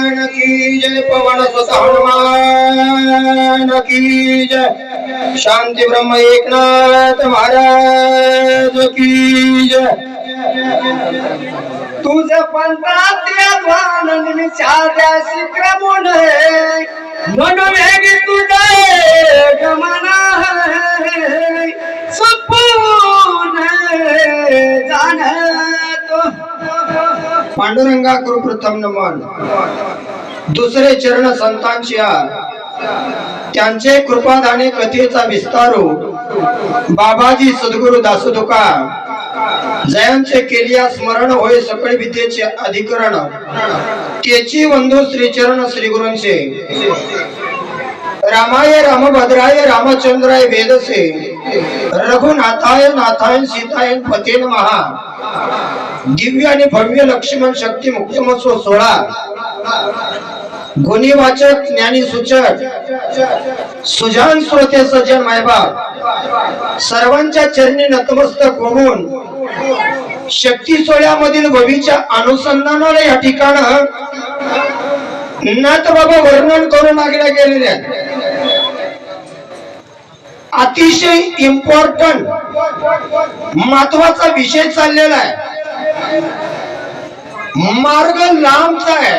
हनुमान की जय पवन सुत हनुमान की जय। शांति ब्रह्म एकनाथ महाराज की जय। तुझ पंथातल्या ध्वान साध्या शिक्रमून मनोवेग तुझे गमना पांडुरंगा करू प्रथम नमन. दुसरे चरण संतांची त्यांचे कृपादाने कथेचा विस्तारो हो. बाबाजी सद्गुरु दासोदुका. जयांचे केलिया स्मरण होय सकळ विद्येचे अधिकरण. त्याची वंदू श्रीचरण श्री गुरूंचे रामाय रामभद्राय रामचंद्राय वेदसे रघुनाथाय नाथाय सीतायन पतेन महा दिव्य आणि भव्य लक्ष्मण शक्ती मुक्तमत्व सोळा. गुणी वाचक ज्ञानी सूचक. सुजान श्रोते सजन मायबाप. सर्वांच्या चरणी नतमस्तक होऊन शक्ती सोहळ्यामधील भवीच्या अनुसंधानाला या ठिकाण नाथ बाबा वर्णन करू लागल्या गेलेल्या आहेत. अतिशय इम्पॉर्टंट महत्त्वाचा विषय चाललेला आहे. मार्ग लांबचा आहे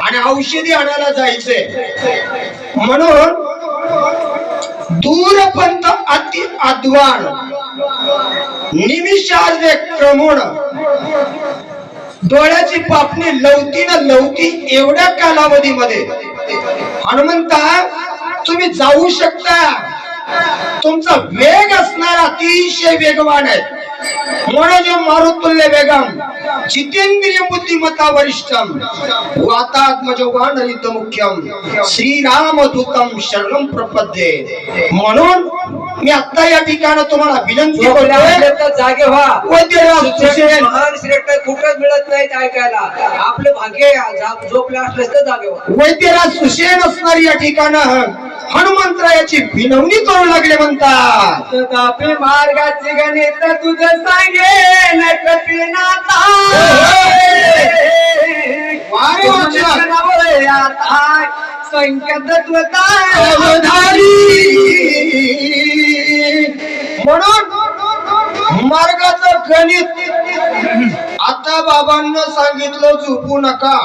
आणि औषधी आणायला जायचंय. म्हणून दूरपंत अति अद्वान निमिषार्ध क्रमण डोळ्याची पापणी लवती ना लवती एवढ्या कालावधीमध्ये. हनुमंता तुम्ही जाऊ शकता. तुमचा वेग असणार अतिशय वेगवान आहे. म्हणून मारुतुल्य वेगम जितेंद्रिय बुद्धिमत्ता वरिष्ठम वातात्मजवान हरित मुख्यम श्रीराम दूतम शरणम प्रपद्ये. म्हणून मी आता या ठिकाणी तुम्हाला विनंती तर जागे व्हा. महान श्रेष्ठ कुठंच मिळत नाहीत ऐकायला. आपले भाग्य झोपले असले तर जागे व्हा. वैद्यराज सुशेन असणारी या ठिकाणं हनुमंतरायाची विनवणी करू लागले म्हणतात. तथापि मार्गाचे गणित तुझं सांगेन कपिनाथा वारे वाचला. म्हणून मार्गाचं गणित. आता बाबांना सांगितलं झोपू नका.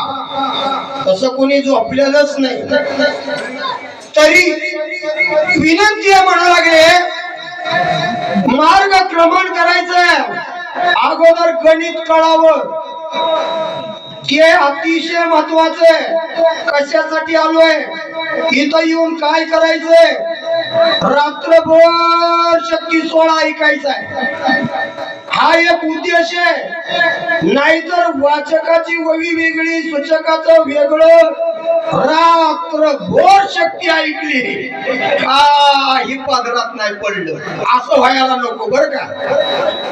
तसं कोणी झोपलेलंच नाही. तरी विनंती आहे म्हणा लागले मार्ग क्रमण करायचंय. अगोदर गणित कळावं. ते अतिशय महत्वाचं आहे. कशासाठी आलोय? इथं येऊन काय करायचंय? रात्रभर शक्ती सोळा ऐकायचा आहे. हा एक उद्देश आहे. नाहीतर वाचकाची ववी वेगळी सूचकाचं वेगळं. रात्रभोर शक्ती ऐकली. काही पादरात नाही पडलं. असं व्हायला नको बर का?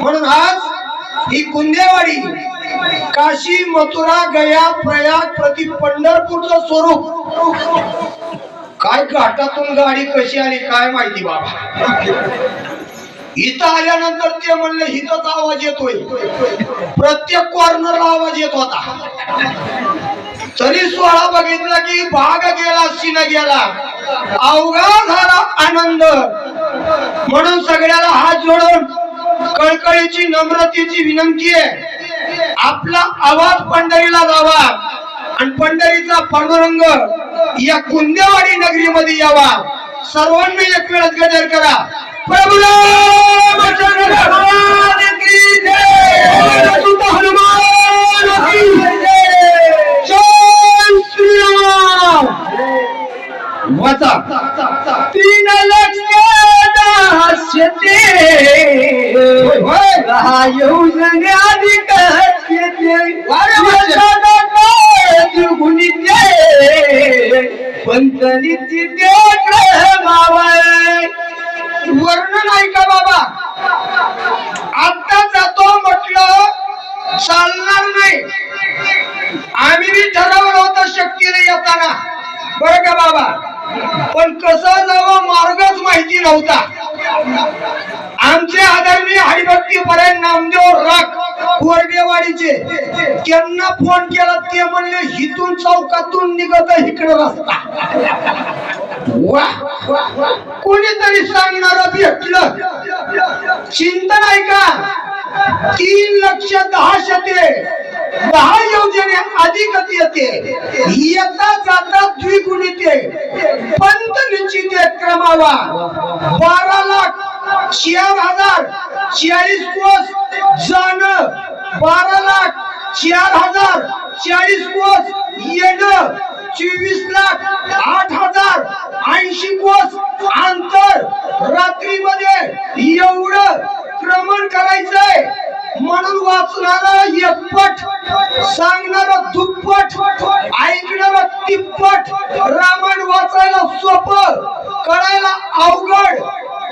म्हणून आज ही कुंदेवाडी काशी मथुरा गया प्रयाग प्रति पंढरपूरचं स्वरूप. काय घाटातून गाडी कशी आली काय माहिती बाबा? इथं आल्यानंतर ते म्हणलं इथंच आवाज येतोय. प्रत्येक कॉर्नरला आवाज येत होता. तरी सोहळा बघितला की भाग गेला शिन गेला. अवघा झाला आनंद. म्हणून सगळ्याला हात जोडून कळकळीची नम्रतेची विनंती आहे. आपला आवाज पंढरीला जावा आणि पंढरीचा पांडुरंग या कुंदेवाडी नगरीमध्ये यावा. सर्वांनी एक वेळात गजर करा. प्रभू तीन लक्ष योजने अधिक पंतनीची वर्णन ऐका बाबा? आता जातो म्हटलं चालणार नाही. आम्ही बी ठरवलं होतं शक्तीने येताना. बरं का बाबा? पण कसा जावा मार्गच माहिती नव्हता. आमचे आदरणीय हरिभक्ती पर्यंत नामदेव राख कोरडेवाडीचे त्यांना फोन केला ते म्हणले हिथून चौकातून निघत इकडे रस्ता. कोणीतरी सांगणार भेटलं. चिंतन ऐका का? तीन लक्ष दहा शके. दहा योजने अधिक येते येता जाता द्विगुणित. पंत निश्चित क्रमावा बारा लाख चार हजार चाळीस कोस जाण. बारा लाख चार हजार चाळीस कोस येणं चोवीस लाख आठ हजार ऐंशी कोस अंतर रात्रीमध्ये एवढं क्रमण करायचंय म्हणून वाचणारा एकपट सांगणारा दुप्पट ऐकणारा तिप्पट रामायण वाचायला सोपं कळायला अवघड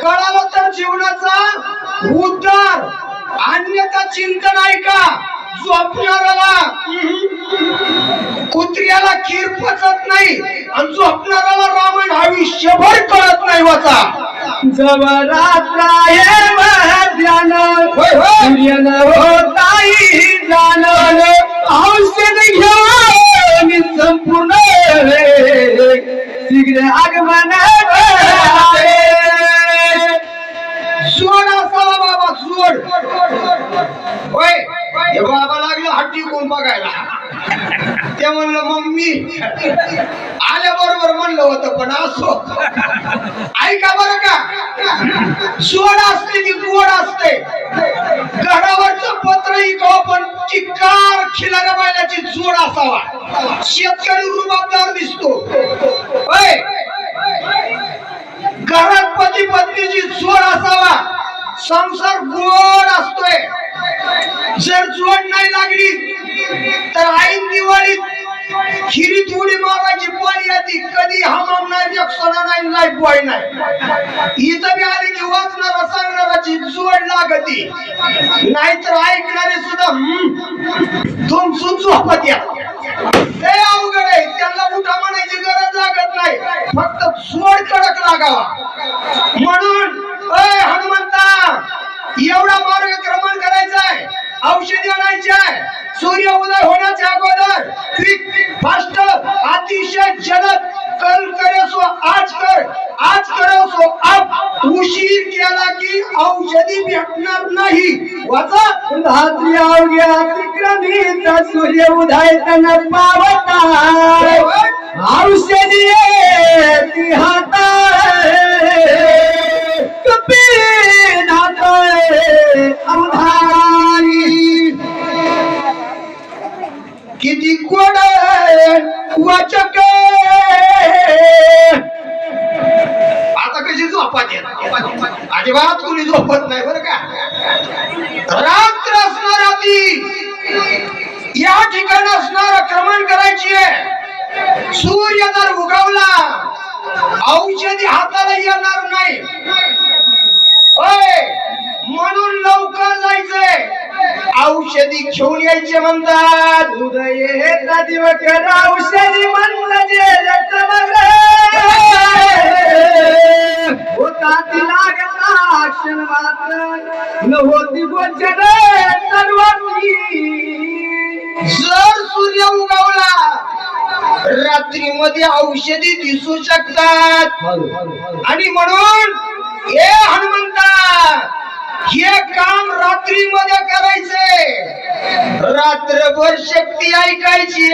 कळालं तर जीवनाचा उद्धार अन्यथा चिंतन आहे का झोपणाऱ्याला कुत्र्याला खीर पचत नाही आणि झोपणाऱ्याला रामायण आयुष्यभर कळत नाही वाचा जवरात्र ध्यान होय, होती आल्याबरोबर म्हणलं होतं पण असो. ऐका बरं का. सोड असते की गोड असते? गडावरचं पत्र इकावं पण चिक्कार खिलाऱ्या बैलाची जोड असावा. शेतकरी रुबाबदार दिसतो. घरात पती पत्नीची जोड असावा. संसार गोड असतोय. जर जोड नाही लागली तर ऐन दिवाळीत खिरीत उडी मारायची पाळी आधी कधी हमाम नाही जक्षणा नाही लाईफ बॉय नाही. इथं बी आली की वाचणारा सांगणाराची जोड लागती. नाहीतर ऐकणारे सुद्धा तुम तुमसून झोपत या. ते अवघड आहे. त्यांना उठा म्हणायची गरज लागत नाही. फक्त सोड कडक लागावा. औषधी नाही वाचा रात्री अवघ्या विक्रमीत सूर्य उदय पावता औषधी ती कपी औषधी हाताला येणार नाही. होय म्हणून लवकर जायचंय. औषधी घेऊन यायचे म्हणतात. उदय येता औषधी म्हणलं जे जगमग होता ती लागला क्षण मात्र न होती गोचर सर्वती जर सूर्य उगवला रात्रीमध्ये औषधी दिसू शकतात. आणि म्हणून हे हनुमंता हे काम रात्रीमध्ये करायचंय रात्रभर शक्ती ऐकायची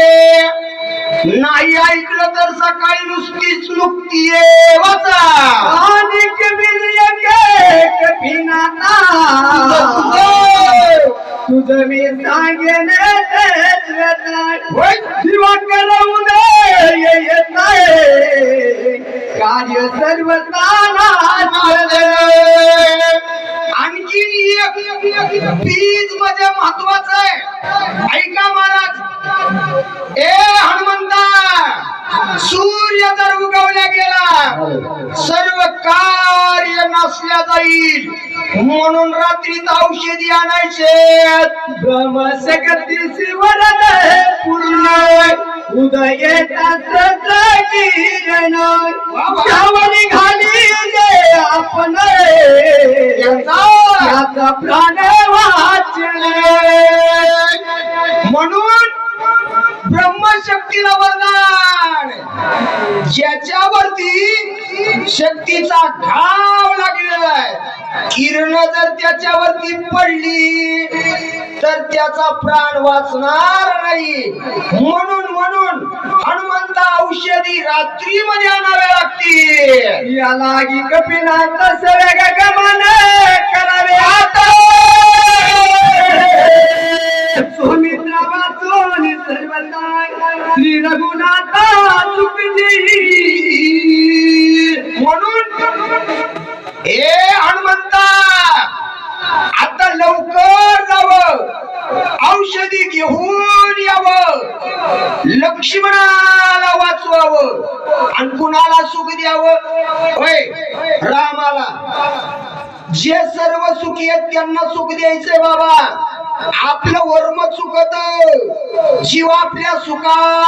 नाही ऐकलं तर सकाळी नुसतीच नुकती वाचा. तुझं मी सांगेन तेच वेदनाय. होय. दिवाकर उदय येत आहे कार्य सर्व आणखी एक बीजमध्ये महत्वाचं आहे ऐका महाराज ए हनुमंता सूर्य जर उगवल्या गेला सर्व कार्य नसल्या जाईल म्हणून रात्रीत औषधी आणायचे. ब्रह्मशक्ती वरद पूर्ण उदय घाली जे आपण याचा प्राण वाचले. म्हणून ब्रह्मशक्तीला वरदान. ज्याच्यावरती शक्तीचा घाव लागलेला आहे किरण जर त्याच्यावरती पडली तर त्याचा प्राण वाचणार नाही. म्हणून म्हणून हनुमंता औषधी रात्री मध्ये आणावे लागतील. या लागी कपिनाथ सवेग गमन करावे आता. सुमित्रा वाचून सर्वदा श्री रघुनाथा चुकली. म्हणून हे हनुमंता आता लवकर जावं. औषधी घेऊन यावं. लक्ष्मणाला वाचवावं. आणि कुणाला सुख द्यावं? होय रामाला. जे सर्व सुखी आहेत त्यांना सुख द्यायचंय बाबा. आपलं वर्म चुकत. जीव आपल्या सुखा